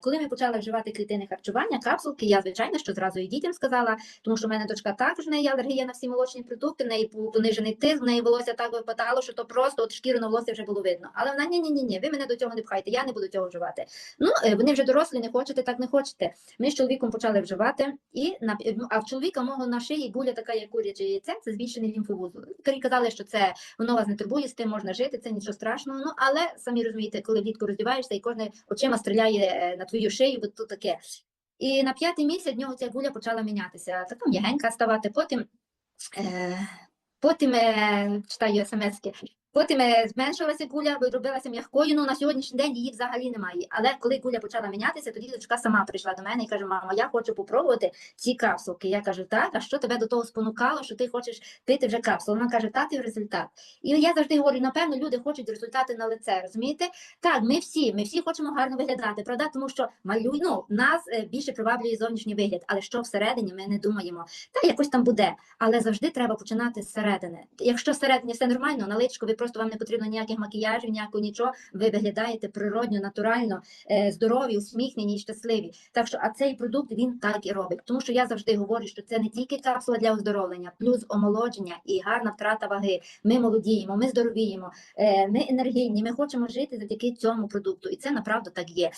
Коли ми почали вживати клітини харчування, капсулки, я звичайно що зразу і дітям сказала, тому що в мене дочка також в неї алергія на всі молочні продукти, в неї понижений тиск, в неї волосся так випадало, що то просто от шкіру на волосся вже було видно. Але вона ні, ні, ні, ні, ви мене до цього не пхайте, я не буду цього вживати. Ну е, вони вже дорослі, не хочете, так не хочете. Ми з чоловіком почали вживати, і на ну, а в чоловіка мого на шиї гуля така, як куряче яйце, це збільшений лімфовузол. Лікарі казали, що це воно вас не турбує, з тим можна жити, це нічого страшного. Ну але самі розумієте, коли влітку роздіваєшся і кожне очима стріляє е, на твою шию, от тут таке. І на п'ятий місяць в нього ця гуля почала мінятися. Така м'ягенька ставати. Потім, е, потім е, читаю смски. Потім е, зменшилася гуля, робилася м'якою. Ну на сьогоднішній день її взагалі немає. Але коли гуля почала мінятися, тоді дочка сама прийшла до мене і каже: Мама, я хочу попробувати ці капсулки. Я кажу, так, а що тебе до того спонукало, що ти хочеш пити вже капсулу? Вона каже, тати результат. І я завжди говорю: напевно, люди хочуть результати на лице. Розумієте? Так, ми всі, ми всі хочемо гарно виглядати, правда? Тому що малюй, ну, нас е, більше приваблює зовнішній вигляд, але що всередині ми не думаємо. Та якось там буде. Але завжди треба починати зсередини. Якщо всередині все нормально, на личку ви просто вам не потрібно ніяких макіяжів, ніякого нічого. Ви виглядаєте природньо, натурально, е, здорові, усміхнені і щасливі. Так що, а цей продукт він так і робить. Тому що я завжди говорю, що це не тільки капсула для оздоровлення, плюс омолодження і гарна втрата ваги. Ми молодіємо, ми здоровіємо, е, ми енергійні. Ми хочемо жити завдяки цьому продукту, і це направду так є.